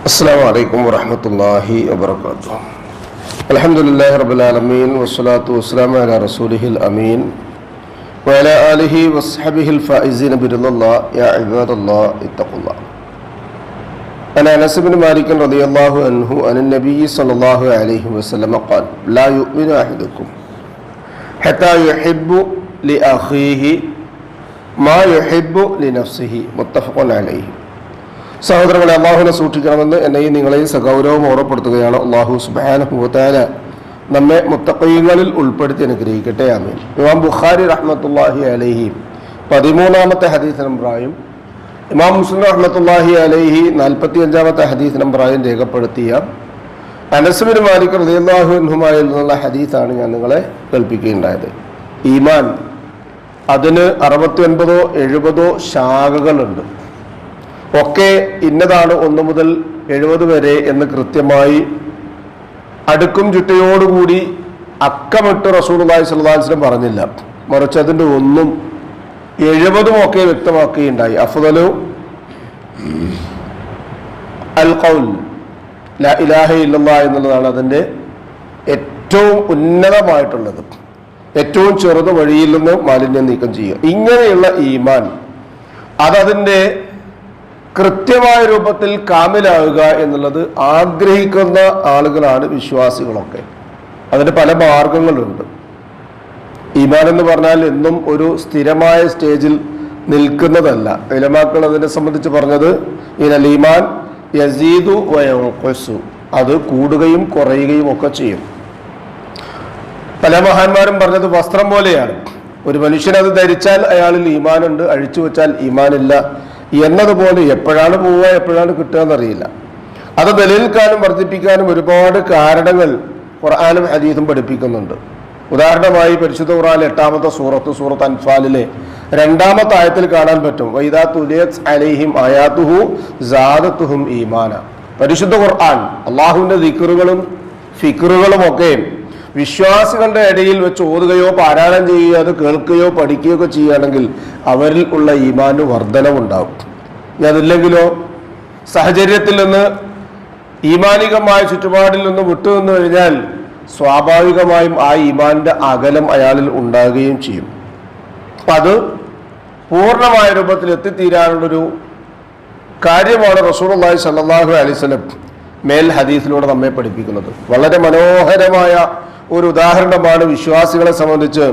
السلام عليكم ورحمة الله وبركاته. الحمد لله رب العالمين والصلاة والسلام على رسوله الأمين وعلى آله وصحبه الفائزين برضا الله. يا عباد الله اتقوا الله. عن أنس بن مالك رضي الله عنه عن النبي صلى الله عليه وسلم قال لا يؤمن أحدكم حتى يحب لأخيه ما يحب لنفسه. متفق عليه. സഹോദരങ്ങളെ അള്ളാഹുവിനെ സൂക്ഷിക്കണമെന്ന് എന്നെയും നിങ്ങളെയും സഗൗരവം ഓർമ്മപ്പെടുത്തുകയാണ് അള്ളാഹു സുബാനഹുത്താല നമ്മെ മുത്തക്കൈകളിൽ ഉൾപ്പെടുത്തി അനുഗ്രഹിക്കട്ടെ ആമീൻ. ഇമാം ബുഖാരി റഹ്മത്തുല്ലാഹി അലഹി പതിമൂന്നാമത്തെ ഹദീസ് നമ്പറായും ഇമാം മുസ്ലിം റഹ്മത്തുല്ലാഹി അലഹി നാൽപ്പത്തി അഞ്ചാമത്തെ ഹദീസ് നമ്പറായും രേഖപ്പെടുത്തിയ അനസുബിൻ മാലിക് റളിയല്ലാഹു അൻഹുമായിൽ നിന്നുള്ള ഹദീസാണ് ഞാൻ നിങ്ങളെ കേൾപ്പിക്കുകയുണ്ടായത്. ഈമാൻ അതിന് അറുപത്തി ഒൻപതോ എഴുപതോ ശാഖകളുണ്ട്. ഒക്കെ ഇന്നതാണ് ഒന്ന് മുതൽ എഴുപത് വരെ എന്ന് കൃത്യമായി അടുക്കും ചുറ്റയോടുകൂടി അക്കമിട്ട് അലൈഹി വസല്ലം പറഞ്ഞില്ല. മറിച്ച് അതിന്റെ ഒന്നും എഴുപതും ഒക്കെ വ്യക്തമാക്കുകയുണ്ടായി. അഫ്ദലു അൽ ഖൗൽ ലാ ഇലാഹ ഇല്ലല്ലാ എന്നുള്ളതാണ് അതിന്റെ ഏറ്റവും ഉന്നതമായിട്ടുള്ളത്. ഏറ്റവും ചെറുത് വഴിയിൽ നിന്ന് മാലിന്യം നീക്കം ചെയ്യുക. ഇങ്ങനെയുള്ള ഈമാൻ അതതിന്റെ കൃത്യമായ രൂപത്തിൽ കാമിലാവുക എന്നുള്ളത് ആഗ്രഹിക്കുന്ന ആളുകളാണ് വിശ്വാസികളൊക്കെ. അതിന് പല മാർഗങ്ങളുണ്ട്. ഈമാൻ എന്ന് പറഞ്ഞാൽ എന്നും ഒരു സ്ഥിരമായ സ്റ്റേജിൽ നിൽക്കുന്നതല്ല. ഇലമാക്കൾ അതിനെ സംബന്ധിച്ച് പറഞ്ഞത് ഇനൽ ഈമാൻ യസീദു വയസു അത് കൂടുകയും കുറയുകയും ഒക്കെ ചെയ്യും. പല മഹാന്മാരും പറഞ്ഞത് വസ്ത്രം പോലെയാണ്. ഒരു മനുഷ്യൻ അത് ധരിച്ചാൽ അയാളിൽ ഈമാനുണ്ട് അഴിച്ചു വെച്ചാൽ ഈമാനില്ല. എന്നതുപോലെ എപ്പോഴാണ് പോവുക എപ്പോഴാണ് കിട്ടുക എന്നറിയില്ല. അത് നിലനിൽക്കാനും വർദ്ധിപ്പിക്കാനും ഒരുപാട് കാരണങ്ങൾ ഖുർആാനും ഹദീസും പഠിപ്പിക്കുന്നുണ്ട്. ഉദാഹരണമായി പരിശുദ്ധ ഖുർആൻ എട്ടാമത്തെ സൂറത്ത് സൂറത്ത് അൻഫാലിലെ രണ്ടാമത്തെ ആയത്തിൽ കാണാൻ പറ്റും. വൈദാ തുലിയത് അലൈഹിം ആയാത്തുഹു ജാദത്തുഹും ഈമാന. പരിശുദ്ധ ഖുർആൻ അള്ളാഹുവിന്റെ ദിക്കറുകളും ഫിക്കറുകളും ഒക്കെ വിശ്വാസികളുടെ ഇടയിൽ വെച്ച് ഓതുകയോ പാരായണം ചെയ്യുകയോ അത് കേൾക്കുകയോ പഠിക്കുകയോ ഒക്കെ ചെയ്യുകയാണെങ്കിൽ അവരിൽ ഉള്ള ഈമാന് വർധനവുണ്ടാവും. ഇനി അതില്ലെങ്കിലോ? സാഹചര്യത്തിൽ നിന്ന് ഈമാനികമായ ചുറ്റുപാടിൽ നിന്ന് വിട്ടുനിന്നു കഴിഞ്ഞാൽ സ്വാഭാവികമായും ആ ഈമാന്റെ അകലം അയാളിൽ ഉണ്ടാകുകയും ചെയ്യും. അത് പൂർണമായ രൂപത്തിൽ എത്തിത്തീരാനുള്ളൊരു കാര്യമാണ് റസൂലുള്ളാഹി സ്വല്ലല്ലാഹു അലൈഹി വസല്ലം മേൽ ഹദീസിലൂടെ നമ്മെ പഠിപ്പിക്കുന്നത്. വളരെ മനോഹരമായ ഒരു ഉദാഹരണമാണ് വിശ്വാസികളെ സംബന്ധിച്ച്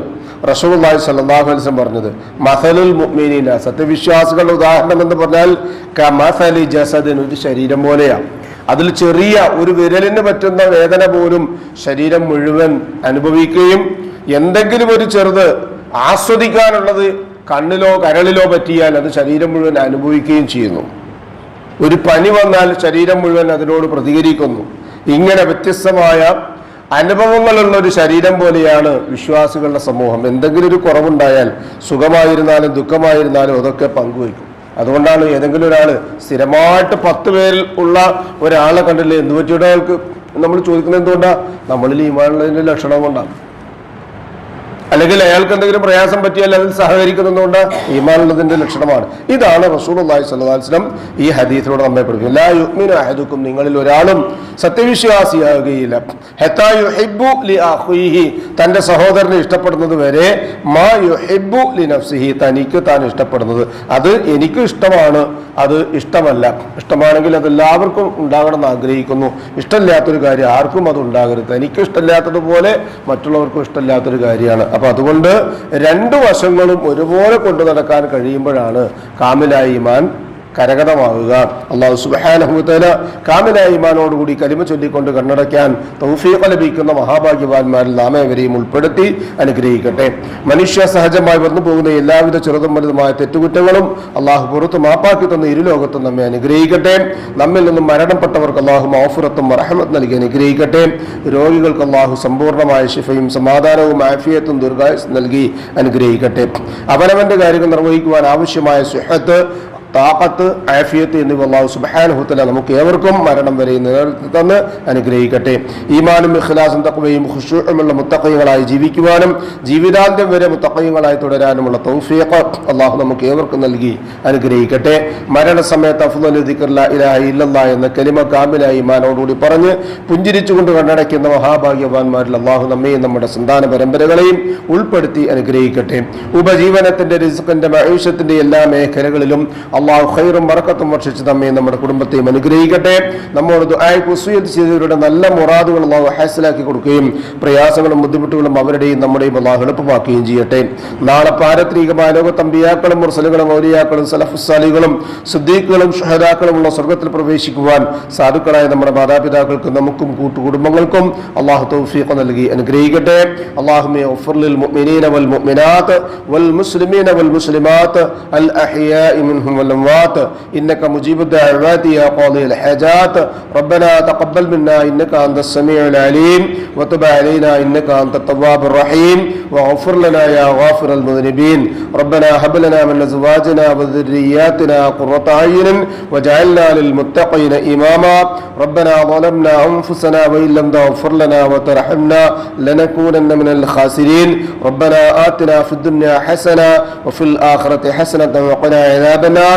റസൂലുള്ളാഹി സ്വല്ലല്ലാഹു അലൈഹി വസല്ലം പറഞ്ഞത്. മസലുൽ മുഅ്മിനീന. സത്യവിശ്വാസികളുടെ ഉദാഹരണം എന്ന് പറഞ്ഞാൽ കമസലി ജസദിൻ ഒരു ശരീരം പോലെയാണ് അതിൽ ചെറിയ ഒരു വിരലിന് പറ്റുന്ന വേദന പോലും ശരീരം മുഴുവൻ അനുഭവിക്കുകയും എന്തെങ്കിലും ഒരു ചെറുത് ആസ്വദിക്കാനുള്ളത് കണ്ണിലോ കരളിലോ പറ്റിയാൽ അത് ശരീരം മുഴുവൻ അനുഭവിക്കുകയും ചെയ്യുന്നു. ഒരു പനി വന്നാൽ ശരീരം മുഴുവൻ അതിനോട് പ്രതികരിക്കുന്നു. ഇങ്ങനെ വ്യത്യസ്തമായ അനുഭവങ്ങളുള്ള ഒരു ശരീരം പോലെയാണ് വിശ്വാസികളുടെ സമൂഹം. എന്തെങ്കിലും ഒരു കുറവുണ്ടായാൽ സുഖമായിരുന്നാലും ദുഃഖമായിരുന്നാലും അതൊക്കെ പങ്കുവയ്ക്കും. അതുകൊണ്ടാണ് ഏതെങ്കിലും ഒരാൾ സ്ഥിരമായിട്ട് പത്ത് പേരിൽ ഉള്ള ഒരാളെ കണ്ടില്ലേ? എന്ത് പറ്റിയുടെ ആൾക്ക് നമ്മൾ ചോദിക്കുന്നത് എന്തുകൊണ്ടാണ് നമ്മളിൽ ഈമാനുള്ളതിന്റെ ലക്ഷണം കൊണ്ടാണ് അല്ലെങ്കിൽ അയാൾക്ക് എന്തെങ്കിലും പ്രയാസം പറ്റിയാൽ അതിൽ സഹകരിക്കുന്നതുകൊണ്ട് ഈമാനുള്ളതിന്റെ ലക്ഷണമാണ്. ഇതാണ് റസൂൽ അള്ളാഹി സ്വല്ലാസ്ലം ഈ ഹദീസിലൂടെ നമ്മെ പഠിപ്പിക്കും എല്ലാ യുഗ്മിനും നിങ്ങളിൽ ഒരാളും സത്യവിശ്വാസിയാകുകയില്ല. ഹെത്താ യുഹിബ്ബു ലി തന്റെ സഹോദരനെ ഇഷ്ടപ്പെടുന്നത് വരെ മാ യുഹിബ്ബു ലി നഫ്സിഹി തനിക്ക് താൻ ഇഷ്ടപ്പെടുന്നത്. അത് എനിക്ക് ഇഷ്ടമാണ് അത് ഇഷ്ടമല്ല. ഇഷ്ടമാണെങ്കിൽ അത് എല്ലാവർക്കും ഉണ്ടാകണം എന്ന് ആഗ്രഹിക്കുന്നു. ഇഷ്ടമില്ലാത്തൊരു കാര്യം ആർക്കും അത് ഉണ്ടാകരുത്. എനിക്ക് ഇഷ്ടമില്ലാത്തതുപോലെ മറ്റുള്ളവർക്കും ഇഷ്ടമില്ലാത്തൊരു കാര്യമാണ്. അപ്പൊ അതുകൊണ്ട് രണ്ടു വശങ്ങളും ഒരുപോലെ കൊണ്ടു നടക്കാൻ കഴിയുമ്പോഴാണ് കാമിലായ ഈമാൻ കരകതമാവുക അള്ളാഹു സുബാനഹുത്തല കാമിലായ ഇമാനോടുകൂടി കലിമ ചൊല്ലിക്കൊണ്ട് കണ്ണടയ്ക്കാൻ തൗഫീഖ ലഭിക്കുന്ന മഹാഭാഗ്യവാന്മാരിൽ നാമേവരെയും ഉൾപ്പെടുത്തി അനുഗ്രഹിക്കട്ടെ. മനുഷ്യ സഹജമായി വന്നു പോകുന്ന എല്ലാവിധ ചെറുതും വലുതുമായ തെറ്റുകുറ്റങ്ങളും അള്ളാഹു പുറത്ത് മാപ്പാക്കി തന്ന ഇരുലോകത്തും നമ്മെ അനുഗ്രഹിക്കട്ടെ. നമ്മിൽ നിന്നും മരണപ്പെട്ടവർക്ക് അള്ളാഹു മൗഫുറത്തും റഹമത്ത് നൽകി അനുഗ്രഹിക്കട്ടെ. രോഗികൾക്ക് അള്ളാഹു സമ്പൂർണമായ ശിഫയും സമാധാനവും ആഫിയത്തും ദീർഘായുസ് നൽകി അനുഗ്രഹിക്കട്ടെ. അവനവന്റെ കാര്യങ്ങൾ നിർവഹിക്കുവാൻ ആവശ്യമായ സുഹത്ത് താക്കത്ത് ആഫിയത്ത് എന്നിവ അള്ളാഹു സുബാനുഹുത്തല നമുക്ക് ഏവർക്കും മരണം വരെ നിലനിർത്തി തന്ന് അനുഗ്രഹിക്കട്ടെ. ഈമാനും ഇഖ്ലാസും തക്വയും ഖുഷുമുള്ള മുത്തക്കൈകളായി ജീവിക്കുവാനും ജീവിതാന്ത്യം വരെ മുത്തക്കൈകളായി തുടരാനുമുള്ള തൗഫീഖ് അള്ളാഹു നമുക്ക് ഏവർക്കും നൽകി അനുഗ്രഹിക്കട്ടെ. മരണസമയത്ത് അഫ്ദലു ദിക്റുല്ലാ ഇലാഹ ഇല്ലല്ല എന്ന കലിമ കാമിലായി ഈമാനോടുകൂടി പറഞ്ഞ് പുഞ്ചിരിച്ചുകൊണ്ട് കണ്ണടയ്ക്കുന്ന മഹാഭാഗ്യവാന്മാരിൽ അള്ളാഹു നമ്മയും നമ്മുടെ സന്താന പരമ്പരകളെയും ഉൾപ്പെടുത്തി അനുഗ്രഹിക്കട്ടെ. ഉപജീവനത്തിന്റെ റിസ്ക്കിന്റെ മഹീഷത്തിന്റെ എല്ലാ മേഖലകളിലും ഖൈറും വറക്കത്തും വർഷിച്ച് നമ്മയും നമ്മുടെ കുടുംബത്തെയും അനുഗ്രഹിക്കട്ടെ. നമ്മോട് ദുആയ്ക്ക് വസിയ്യത്ത് ചെയ്തവരുടെ നല്ല മുറാദുകൾ അള്ളാഹു ഹാസിലാക്കി കൊടുക്കുകയും പ്രയാസങ്ങളും ബുദ്ധിമുട്ടുകളും അവരുടെയും നമ്മുടെയും അള്ളാഹു എളുപ്പമാക്കുകയും ചെയ്യട്ടെ. നാളെ പാരത്രികമായ ലോകത്തമ്പിയാക്കളും മുർസലുകളും ഔലിയാക്കളും സലഫുസാലികളും സുദ്ദീഖുകളും ഷഹദാക്കളുമുള്ള സ്വർഗത്തിൽ പ്രവേശിക്കുവാൻ സാധുക്കളായ നമ്മുടെ മാതാപിതാക്കൾക്കും നമുക്കും കൂട്ടുകുടുംബങ്ങൾക്കും അള്ളാഹു തൗഫീഖ് നൽകി അനുഗ്രഹിക്കട്ടെ. അള്ളാഹുമെ മുഅ്മിനീന വൽ മുഅ്മിനാത്ത് വൽ മുസ്ലിമീന വൽ മുസ്ലിമാത്ത് അൽ അഹ്യാഇ മിൻഹും الأموات إنك مجيب الدعوات يا قاضي الحاجات. ربنا تقبل منا إنك أنت السميع العليم. وتب علينا إنك أنت التواب الرحيم. واغفر لنا يا غافر المذنبين. ربنا هب لنا من أزواجنا وذرياتنا قرة عين واجعلنا للمتقين إماما. ربنا ظلمنا أنفسنا وإن لم تغفر لنا وترحمنا لنكونن من الخاسرين. ربنا آتنا في الدنيا حسنة وفي الآخرة حسنة وقنا عذاب النار.